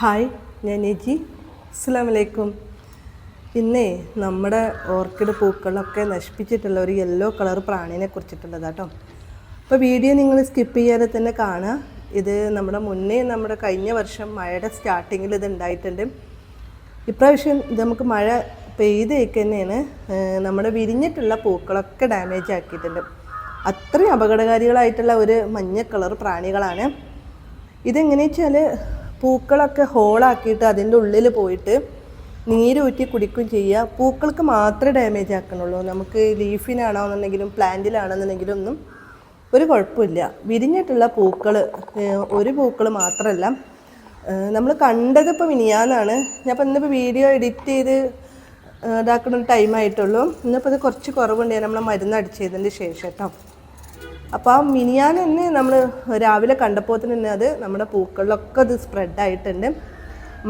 Hi ഞാൻ നെജി അസ്സാം വലൈക്കും ഇന്നേ നമ്മുടെ ഓർക്കിഡ് പൂക്കളൊക്കെ നശിപ്പിച്ചിട്ടുള്ള ഒരു യെല്ലോ കളർ പ്രാണിനെ കുറിച്ചിട്ടുള്ളത് കേട്ടോ. അപ്പോൾ വീഡിയോ നിങ്ങൾ സ്കിപ്പ് ചെയ്യാതെ തന്നെ കാണുക. ഇത് നമ്മുടെ മുന്നേ നമ്മുടെ കഴിഞ്ഞ വർഷം മഴയുടെ സ്റ്റാർട്ടിങ്ങിൽ ഇത് ഉണ്ടായിട്ടുണ്ട്. ഇപ്രാവശ്യം ഇത് നമുക്ക് മഴ പെയ്തേക്ക് തന്നെയാണ് നമ്മുടെ വിരിഞ്ഞിട്ടുള്ള പൂക്കളൊക്കെ ഡാമേജ് ആക്കിയിട്ടുണ്ട്. അത്രയും അപകടകാരികളായിട്ടുള്ള ഒരു മഞ്ഞ കളർ പ്രാണികളാണ്. ഇതെങ്ങനെയാ വെച്ചാൽ പൂക്കളൊക്കെ ഹോളാക്കിയിട്ട് അതിന്റെ ഉള്ളിൽ പോയിട്ട് നീരൂറ്റി കുടിക്കും ചെയ്യുക. പൂക്കൾക്ക് മാത്രമേ ഡാമേജ് ആക്കണുള്ളൂ നമുക്ക് ലീഫിനാണോ എന്നുണ്ടെങ്കിലും പ്ലാന്റിലാണെന്നുണ്ടെങ്കിലും ഒന്നും ഒരു കുഴപ്പമില്ല. വിരിഞ്ഞിട്ടുള്ള പൂക്കൾ ഒരു പൂക്കൾ മാത്രമല്ല. നമ്മൾ കണ്ടത് ഇപ്പോൾ മിനിയാന്നാണ്. ഞാൻ ഇപ്പം ഇന്നിപ്പോൾ വീഡിയോ എഡിറ്റ് ചെയ്ത് ഇതാക്കുന്ന ഒരു ടൈം ആയിട്ടുള്ളൂ. ഇന്നിപ്പോൾ ഇത് കുറച്ച് കുറവുണ്ട്. ഞാൻ നമ്മൾ മരുന്ന് അടിച്ചതിന്റെ ശേഷം കേട്ടോ. അപ്പോൾ ആ മിനിയാൻ തന്നെ നമ്മൾ രാവിലെ കണ്ടപ്പോൾ തന്നെ അത് നമ്മുടെ പൂക്കളിലൊക്കെ അത് സ്പ്രെഡ് ആയിട്ടുണ്ട്.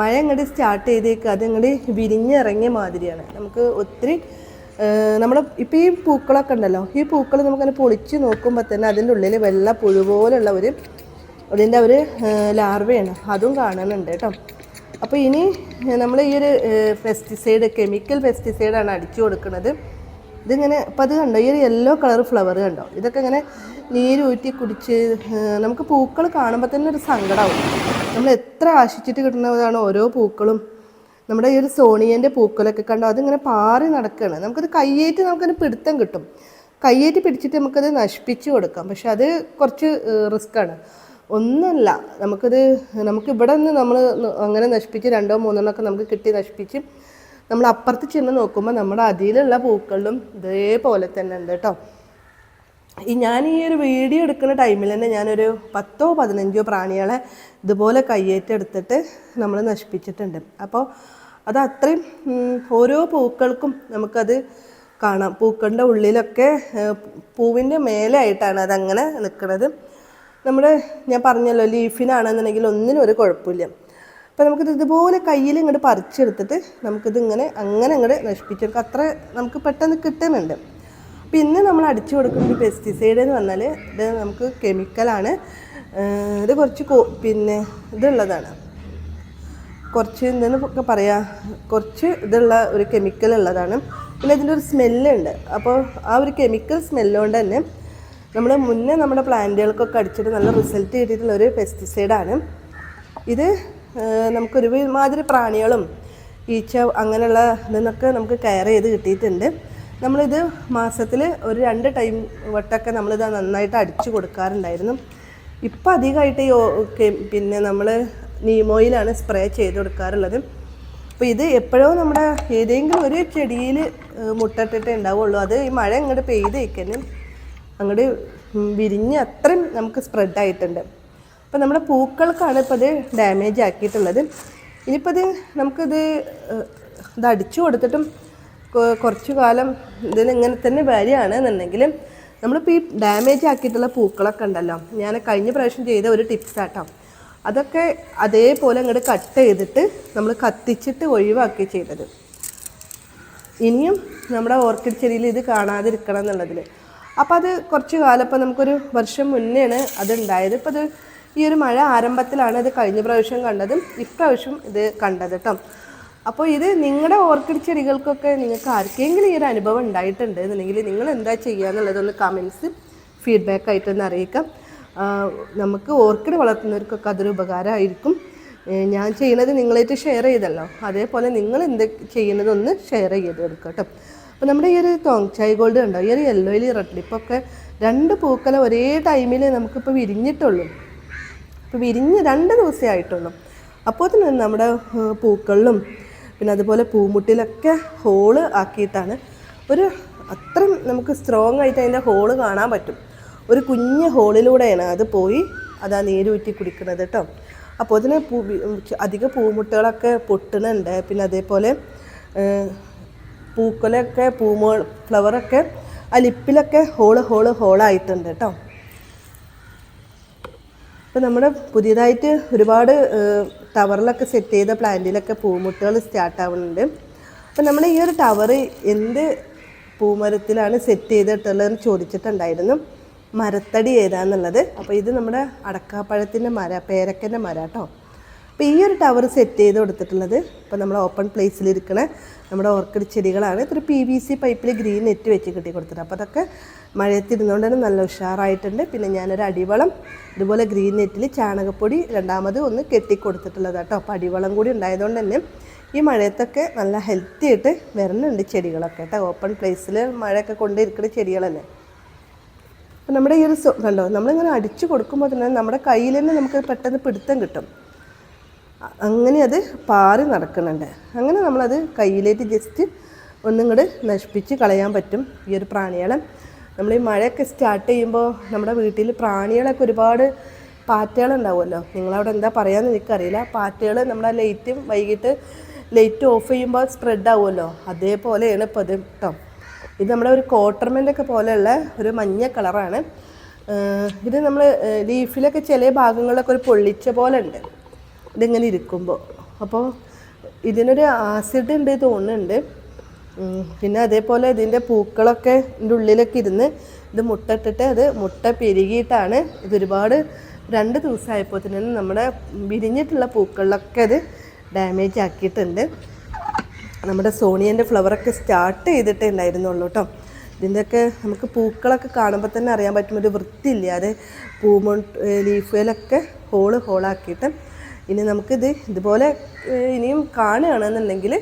മഴ ഇങ്ങോട്ട് സ്റ്റാർട്ട് ചെയ്തേക്ക്. അത് ഇങ്ങോട്ട് വിരിഞ്ഞിറങ്ങിയ മാതിരിയാണ്. നമുക്ക് ഒത്തിരി നമ്മൾ ഇപ്പോൾ ഈ പൂക്കളൊക്കെ ഉണ്ടല്ലോ. ഈ പൂക്കൾ നമുക്കങ്ങനെ പൊളിച്ച് നോക്കുമ്പോൾ തന്നെ അതിന്റെ ഉള്ളിൽ വെള്ള പുഴു പോലുള്ള ഒരു അതിന്റെ ഒരു ലാർവയാണ് അതും കാണുന്നുണ്ട് കേട്ടോ. അപ്പോൾ ഇനി നമ്മൾ ഈ ഒരു പെസ്റ്റിസൈഡ് കെമിക്കൽ പെസ്റ്റിസൈഡാണ് അടിച്ചു കൊടുക്കുന്നത്. ഇതിങ്ങനെ അപ്പം അത് കണ്ടോ? ഈ ഒരു യെല്ലോ കളർ ഫ്ലവർ കണ്ടോ? ഇതൊക്കെ ഇങ്ങനെ നീരൂറ്റി കുടിച്ച് നമുക്ക് പൂക്കൾ കാണുമ്പോൾ തന്നെ ഒരു സങ്കടമാവും നമ്മൾ എത്ര ആശിച്ചിട്ട് കിട്ടുന്നതാണ് ഓരോ പൂക്കളും. നമ്മുടെ ഈ ഒരു സോണിയന്റെ പൂക്കളൊക്കെ കണ്ടോ? അതിങ്ങനെ പാറി നടക്കുകയാണ് നമുക്കത് കയ്യേറ്റ് നമുക്കതിന് പിടുത്തം കിട്ടും. കയ്യേറ്റ് പിടിച്ചിട്ട് നമുക്കത് നശിപ്പിച്ച് കൊടുക്കാം. പക്ഷെ അത് കുറച്ച് റിസ്ക്കാണ് ഒന്നല്ല നമുക്കത് നമുക്ക് ഇവിടെ നിന്ന് നമ്മൾ അങ്ങനെ നശിപ്പിച്ച് രണ്ടോ മൂന്നോ ഒക്കെ നമുക്ക് കിട്ടി നശിപ്പിച്ച് നമ്മൾ അപ്പുറത്ത് ചെന്ന് നോക്കുമ്പോൾ നമ്മുടെ അതിലുള്ള പൂക്കളിലും ഇതേപോലെ തന്നെ ഉണ്ട് കേട്ടോ. ഈ ഞാൻ ഈ ഒരു വീഡിയോ എടുക്കുന്ന ടൈമിൽ തന്നെ ഞാനൊരു പത്തോ പതിനഞ്ചോ പ്രാണികളെ ഇതുപോലെ കയ്യേറ്റെടുത്തിട്ട് നമ്മൾ നശിപ്പിച്ചിട്ടുണ്ട്. അപ്പോൾ അത് അത്രയും ഓരോ പൂക്കൾക്കും നമുക്കത് കാണാം. പൂക്കളുടെ ഉള്ളിലൊക്കെ പൂവിന്റെ മേലെയായിട്ടാണ് അതങ്ങനെ നിൽക്കുന്നത് നമ്മുടെ ഞാൻ പറഞ്ഞല്ലോ ലീഫിനാണെന്നുണ്ടെങ്കിൽ ഒന്നിനും ഒരു കുഴപ്പമില്ല. അപ്പോൾ നമുക്കിത് ഇതുപോലെ കയ്യിൽ ഇങ്ങോട്ട് പറിച്ചെടുത്തിട്ട് നമുക്കിത് ഇങ്ങനെ അങ്ങനെ ഇങ്ങോട്ട് നശിപ്പിച്ചെടുക്കുക അത്ര നമുക്ക് പെട്ടെന്ന് കിട്ടുന്നുണ്ട്. ഇന്ന് നമ്മൾ അടിച്ചു കൊടുക്കുന്ന പെസ്റ്റിസൈഡ് എന്ന് പറഞ്ഞാൽ ഇത് നമുക്ക് കെമിക്കലാണ് ഇത് കുറച്ച് പിന്നെ ഇതുള്ളതാണ്. കുറച്ച് എന്തെന്ന് പറയാം കുറച്ച് ഇതുള്ള ഒരു കെമിക്കൽ ഉള്ളതാണ്. പിന്നെ ഇതിന്റെ ഒരു സ്മെല്ലുണ്ട് അപ്പോൾ ആ ഒരു കെമിക്കൽ സ്മെല്ലുകൊണ്ട് തന്നെ നമ്മൾ മുന്നേ നമ്മുടെ പ്ലാന്റുകൾക്കൊക്കെ അടിച്ചിട്ട് നല്ല റിസൾട്ട് കിട്ടിയിട്ടുള്ള ഒരു പെസ്റ്റിസൈഡാണ് ഇത് നമുക്കൊരു മാതിരി പ്രാണികളും ഈച്ച അങ്ങനെയുള്ള ഇതിന്നൊക്കെ നമുക്ക് കെയർ ചെയ്ത് കിട്ടിയിട്ടുണ്ട്. നമ്മളിത് മാസത്തിൽ ഒരു രണ്ട് ടൈം വട്ടമൊക്കെ നമ്മളിത് നന്നായിട്ട് അടിച്ചു കൊടുക്കാറുണ്ടായിരുന്നു. ഇപ്പം അധികമായിട്ട് ഈ പിന്നെ നമ്മൾ നീമോയിലാണ് സ്പ്രേ ചെയ്ത് കൊടുക്കാറുള്ളത്. അപ്പോൾ ഇത് എപ്പോഴോ നമ്മുടെ ഏതെങ്കിലും ഒരു ചെടിയിൽ മുട്ടിട്ടിട്ടേ ഉണ്ടാവുള്ളൂ. അത് ഈ മഴ ഇങ്ങോട്ട് പെയ്തേക്കന്നെ അങ്ങോട്ട് വിരിഞ്ഞ് അത്രയും നമുക്ക് സ്പ്രെഡ് ആയിട്ടുണ്ട്. അപ്പോൾ നമ്മുടെ പൂക്കൾക്കാണ് ഇപ്പോൾ ഇത് ഡാമേജ് ആക്കിയിട്ടുള്ളത്. ഇനിയിപ്പോൾ ഇത് നമുക്കിത് ഇത് അടിച്ചു കൊടുത്തിട്ടും കുറച്ചു കാലം ഇതിന് ഇങ്ങനെ തന്നെ വരികയാണെന്നുണ്ടെങ്കിൽ നമ്മളിപ്പോൾ ഈ ഡാമേജ് ആക്കിയിട്ടുള്ള പൂക്കളൊക്കെ ഉണ്ടല്ലോ. ഞാൻ കഴിഞ്ഞ പ്രാവശ്യം ചെയ്ത ഒരു ടിപ്സാട്ടോ അതൊക്കെ അതേപോലെ അങ്ങോട്ട് കട്ട് ചെയ്തിട്ട് നമ്മൾ കത്തിച്ചിട്ട് ഒഴിവാക്കി ചെയ്തത്. ഇനിയും നമ്മുടെ ഓർക്കിഡ് ചെടിയിൽ ഇത് കാണാതിരിക്കണം എന്നുള്ളതിൽ അപ്പോൾ അത് കുറച്ച് കാലം ഇപ്പോൾ നമുക്കൊരു വർഷം മുന്നെയാണ് അത് ഉണ്ടായത്. ഇപ്പോൾ അത് ഈ ഒരു മഴ ആരംഭത്തിലാണ് ഇത് കഴിഞ്ഞ പ്രാവശ്യം കണ്ടതും ഇപ്രാവശ്യം ഇത് കണ്ടത് കേട്ടോ അപ്പോൾ ഇത് നിങ്ങളുടെ ഓർക്കിഡ് ചെടികൾക്കൊക്കെ നിങ്ങൾക്ക് ആർക്കെങ്കിലും ഈ ഒരു അനുഭവം ഉണ്ടായിട്ടുണ്ട്? എന്നുണ്ടെങ്കിൽ നിങ്ങൾ എന്താ ചെയ്യുക എന്നുള്ളതൊന്ന് കമൻസ് ഫീഡ്ബാക്ക് ആയിട്ടൊന്ന് അറിയിക്കാം. നമുക്ക് ഓർക്കിഡ് വളർത്തുന്നവർക്കൊക്കെ അതൊരു ഉപകാരമായിരിക്കും. ഞാൻ ചെയ്യുന്നത് നിങ്ങളായിട്ട് ഷെയർ ചെയ്തല്ലോ. അതേപോലെ നിങ്ങൾ എന്ത് ചെയ്യുന്നതൊന്ന് ഷെയർ ചെയ്ത് കൊടുക്കുക കേട്ടോ അപ്പോൾ നമ്മുടെ ഈ ഒരു തോങ്ചായ് ഗോൾഡ് കണ്ടോ? ഈ ഒരു യെല്ലോയിൽ റെഡ് ലിപ്പൊക്കെ രണ്ട് പൂക്കല ഒരേ ടൈമിൽ നമുക്കിപ്പോൾ വിരിഞ്ഞിട്ടുള്ളൂ. ഇപ്പോൾ വിരിഞ്ഞ് രണ്ട് ദിവസമേ ആയിട്ടുള്ളൂ. അപ്പോൾ തന്നെ നമ്മുടെ പൂക്കളിലും പിന്നെ അതുപോലെ പൂമുട്ടിലൊക്കെ ഹോൾ ആക്കിയിട്ടാണ് ഒരു അത്രയും നമുക്ക് സ്ട്രോങ് ആയിട്ട് അതിന്റെ ഹോൾ കാണാൻ പറ്റും. ഒരു കുഞ്ഞ് ഹോളിലൂടെയാണ് അത് പോയി അതാ നീരൂറ്റി കുടിക്കുന്നത് കേട്ടോ. അപ്പോൾ അതിന് പൂ അധിക പൂമുട്ടുകളൊക്കെ പൊട്ടുന്നുണ്ട്. പിന്നെ അതേപോലെ പൂക്കളൊക്കെ പൂമോ ഫ്ലവറൊക്കെ ആ ലിപ്പിലൊക്കെ ഹോൾ ഹോൾ ഹോളായിട്ടുണ്ട് കേട്ടോ. ഇപ്പം നമ്മുടെ പുതിയതായിട്ട് ഒരുപാട് ടവറിലൊക്കെ സെറ്റ് ചെയ്ത പ്ലാന്റിലൊക്കെ പൂമുട്ടുകൾ സ്റ്റാർട്ട് ആവുന്നുണ്ട്. അപ്പം നമ്മൾ ഈ ഒരു ടവർ എന്ത് പൂമരത്തിലാണ് സെറ്റ് ചെയ്തിട്ടുള്ളതെന്ന് ചോദിച്ചിട്ടുണ്ടായിരുന്നു. മരത്തടി ഏതാന്നുള്ളത്. അപ്പോൾ ഇത് നമ്മുടെ അടക്കാപ്പഴത്തിന്റെ മര പേരക്കന്റെ മര കേട്ടോ. അപ്പോൾ ഈ ഒരു ടവർ സെറ്റ് ചെയ്ത് കൊടുത്തിട്ടുള്ളത് ഇപ്പോൾ നമ്മൾ ഓപ്പൺ പ്ലേസിലിരിക്കണ നമ്മുടെ ഓർക്കിഡ് ചെടികളാണ്. ഇത്ര പി വി സി പൈപ്പിൽ ഗ്രീൻ നെറ്റ് വെച്ച് കെട്ടി കൊടുത്തിട്ട് അപ്പോൾ അതൊക്കെ മഴയത്തിരുന്നുകൊണ്ട് തന്നെ നല്ല ഉഷാറായിട്ടുണ്ട്. പിന്നെ ഞാനൊരു അടിവളം ഇതുപോലെ ഗ്രീൻ നെറ്റിൽ ചാണകപ്പൊടി രണ്ടാമത് ഒന്ന് കെട്ടി കൊടുത്തിട്ടുള്ളത് കേട്ടോ. അപ്പോൾ അടിവളം കൂടി ഉണ്ടായതുകൊണ്ട് തന്നെ ഈ മഴയത്തൊക്കെ നല്ല ഹെൽത്തി ആയിട്ട് വരുന്നുണ്ട് ചെടികളൊക്കെ കേട്ടോ. ഓപ്പൺ പ്ലേസിൽ മഴയൊക്കെ കൊണ്ടിരിക്കുന്ന ചെടികളല്ലേ. അപ്പോൾ നമ്മുടെ ഈ ഒരു കണ്ടോ നമ്മളിങ്ങനെ അടിച്ചു കൊടുക്കുമ്പോൾ തന്നെ നമ്മുടെ കയ്യിൽ തന്നെ നമുക്ക് പെട്ടെന്ന് പിടുത്തം കിട്ടും. അങ്ങനെ അത് പാറി നടക്കുന്നുണ്ട്. അങ്ങനെ നമ്മളത് കയ്യിലേക്ക് ജസ്റ്റ് ഒന്നും കൂടെ നശിപ്പിച്ച് കളയാൻ പറ്റും ഈ ഒരു പ്രാണികളെ. നമ്മൾ ഈ മഴയൊക്കെ സ്റ്റാർട്ട് ചെയ്യുമ്പോൾ നമ്മുടെ വീട്ടിൽ പ്രാണികളൊക്കെ ഒരുപാട് പാറ്റകളുണ്ടാവുമല്ലോ. നിങ്ങളവിടെ എന്താ പറയാമെന്ന് എനിക്കറിയില്ല. പാറ്റകൾ നമ്മുടെ ലൈറ്റും വൈകിട്ട് ലൈറ്റ് ഓഫ് ചെയ്യുമ്പോൾ സ്പ്രെഡ് ആവുമല്ലോ. അതേപോലെയാണ് ഇപ്പോൾ ഇത് കേട്ടോ ഇത് നമ്മുടെ ഒരു കോട്ടർമെന്റൊക്കെ പോലെയുള്ള ഒരു മഞ്ഞ കളറാണ് ഇത് നമ്മൾ ലീഫിലൊക്കെ ചില ഭാഗങ്ങളിലൊക്കെ ഒരു പൊള്ളിച്ച പോലെ ഉണ്ട്. ഇതിങ്ങനെ ഇരിക്കുമ്പോൾ അപ്പോൾ ഇതിനൊരു ആസിഡ് ഉണ്ട് തോന്നുന്നുണ്ട് പിന്നെ അതേപോലെ ഇതിന്റെ പൂക്കളൊക്കെ ഇതിന്റെ ഉള്ളിലൊക്കെ ഇരുന്ന് ഇത് മുട്ട ഇട്ടിട്ട് അത് മുട്ട പെരുകിയിട്ടാണ് ഇതൊരുപാട് രണ്ട് ദിവസമായപ്പോൾ തന്നെ നമ്മുടെ വിരിഞ്ഞിട്ടുള്ള പൂക്കളിലൊക്കെ അത് ഡാമേജ് ആക്കിയിട്ടുണ്ട്. നമ്മുടെ സോണിയന്റെ ഫ്ലവറൊക്കെ സ്റ്റാർട്ട് ചെയ്തിട്ടേ ഉണ്ടായിരുന്നുള്ളൂ കേട്ടോ ഇതിന്റെയൊക്കെ നമുക്ക് പൂക്കളൊക്കെ കാണുമ്പോൾ തന്നെ അറിയാൻ പറ്റും ഒരു വൃത്തിയില്ലാതെ പൂമൊ ലീഫിലൊക്കെ ഹോൾ ഹോളാക്കിയിട്ട് ഇനി നമുക്കിത് ഇതുപോലെ ഇനിയും കാണുകയാണെന്നുണ്ടെങ്കിൽ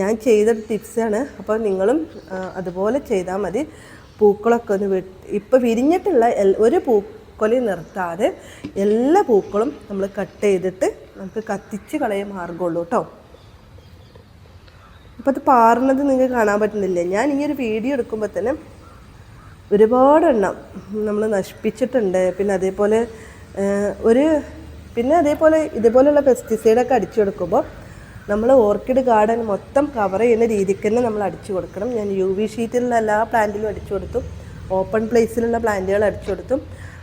ഞാൻ ചെയ്ത ടിപ്സാണ്. അപ്പോൾ നിങ്ങളും അതുപോലെ ചെയ്താൽ മതി. പൂക്കളൊക്കെ ഒന്ന് ഇപ്പോൾ വിരിഞ്ഞിട്ടുള്ള ഒരു പൂക്കൊലി നിർത്താതെ എല്ലാ പൂക്കളും നമ്മൾ കട്ട് ചെയ്തിട്ട് നമുക്ക് കത്തിച്ച് കളയ മാർഗമുള്ളൂ കേട്ടോ. അപ്പോൾ അത് പാറുന്നത് നിങ്ങൾക്ക് കാണാൻ പറ്റുന്നില്ല? ഞാൻ ഈ ഒരു വീഡിയോ എടുക്കുമ്പോൾ തന്നെ ഒരുപാടെണ്ണം നമ്മൾ നശിപ്പിച്ചിട്ടുണ്ട്. പിന്നെ അതേപോലെ ഒരു പിന്നെ അതേപോലെ ഇതുപോലെയുള്ള പെസ്റ്റിസൈഡൊക്കെ അടിച്ചു കൊടുക്കുമ്പോൾ നമ്മൾ ഓർക്കിഡ് ഗാർഡൻ മൊത്തം കവർ ചെയ്യുന്ന രീതിക്ക് തന്നെ നമ്മൾ അടിച്ചു കൊടുക്കണം. ഞാൻ യു വി ഷീറ്റിലുള്ള എല്ലാ പ്ലാന്റിലും അടിച്ചു കൊടുത്തു. ഓപ്പൺ പ്ലേസിലുള്ള പ്ലാന്റുകൾ അടിച്ചു കൊടുത്തു.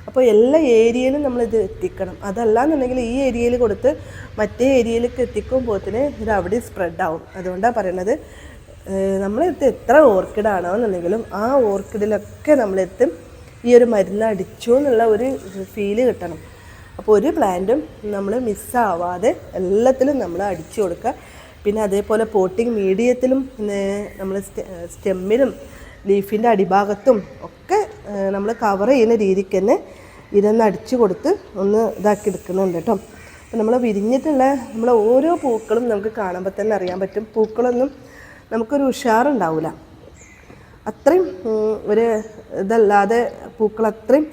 അപ്പോൾ എല്ലാ ഏരിയയിലും നമ്മളിത് എത്തിക്കണം. അതല്ലാന്നുണ്ടെങ്കിൽ ഈ ഏരിയയിൽ കൊടുത്ത് മറ്റേ ഏരിയയിലേക്ക് എത്തിക്കുമ്പോഴത്തിന് ഇത് അവിടെ സ്പ്രെഡ് ആവും. അതുകൊണ്ടാണ് പറയുന്നത് നമ്മളെടുത്ത് എത്ര ഓർക്കിഡാണോ എന്നുണ്ടെങ്കിലും ആ ഓർക്കിഡിലൊക്കെ നമ്മളെത്തും ഈ ഒരു മരുന്ന് അടിച്ചു എന്നുള്ള ഒരു ഫീൽ കിട്ടണം. അപ്പോൾ ഒരു പ്ലാന്റും നമ്മൾ മിസ്സാവാതെ എല്ലാത്തിലും നമ്മൾ അടിച്ചു കൊടുക്കുക. പിന്നെ അതേപോലെ പോട്ടിങ് മീഡിയത്തിലും നമ്മൾ സ്റ്റെമ്മിലും ലീഫിന്റെ അടിഭാഗത്തും ഒക്കെ നമ്മൾ കവർ ചെയ്യുന്ന രീതിക്ക് തന്നെ ഇതൊന്ന് അടിച്ചു കൊടുത്ത് ഒന്ന് ഇതാക്കി എടുക്കുന്നുണ്ട് കേട്ടോ. അപ്പോൾ നമ്മൾ വിരിഞ്ഞിട്ടുള്ള നമ്മൾ ഓരോ പൂക്കളും നമുക്ക് കാണുമ്പോൾ തന്നെ അറിയാൻ പറ്റും. പൂക്കളൊന്നും നമുക്കൊരു ഉഷാറുണ്ടാവില്ല. അത്രയും ഒരു ഇതല്ലാതെ പൂക്കൾ അത്രയും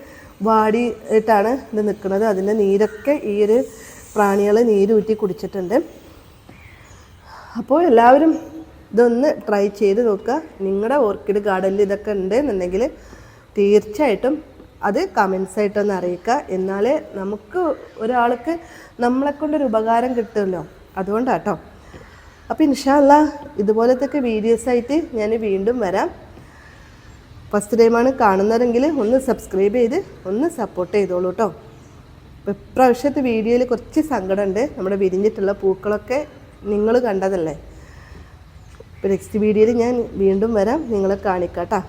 വാടിയിട്ടാണ് ഇത് നിൽക്കുന്നത്. അതിന്റെ നീരൊക്കെ ഈ ഒരു പ്രാണികൾ നീരൂറ്റി കുടിച്ചിട്ടുണ്ട്. അപ്പോൾ എല്ലാവരും ഇതൊന്ന് ട്രൈ ചെയ്ത് നോക്കുക. നിങ്ങളുടെ ഓർക്കിഡ് ഗാർഡനിൽ ഇതൊക്കെ ഉണ്ട് എന്നുണ്ടെങ്കിൽ തീർച്ചയായിട്ടും അത് കമൻസ് ആയിട്ടൊന്ന് അറിയിക്കുക എന്നാലേ നമുക്ക് ഒരാൾക്ക് നമ്മളെ കൊണ്ടൊരു ഉപകാരം കിട്ടുമല്ലോ. അതുകൊണ്ടാട്ടോ. അപ്പോൾ ഇൻഷാല്ല ഇതുപോലത്തെ വീഡിയോസ് ആയിട്ട് ഞാൻ വീണ്ടും വരാം. ഫസ്റ്റ് ടൈമാണ് കാണുന്നതെങ്കിൽ ഒന്ന് സബ്സ്ക്രൈബ് ചെയ്ത് ഒന്ന് സപ്പോർട്ട് ചെയ്തോളൂ കേട്ടോ അപ്പോൾ ഇപ്രാവശ്യത്തെ വീഡിയോയിൽ കുറച്ച് സങ്കടമുണ്ട്. നമ്മുടെ വിരിഞ്ഞിട്ടുള്ള പൂക്കളൊക്കെ നിങ്ങൾ കണ്ടതല്ലേ? ഇപ്പോൾ നെക്സ്റ്റ് വീഡിയോയിൽ ഞാൻ വീണ്ടും വരാം. നിങ്ങളെ കാണിക്കാം കേട്ടോ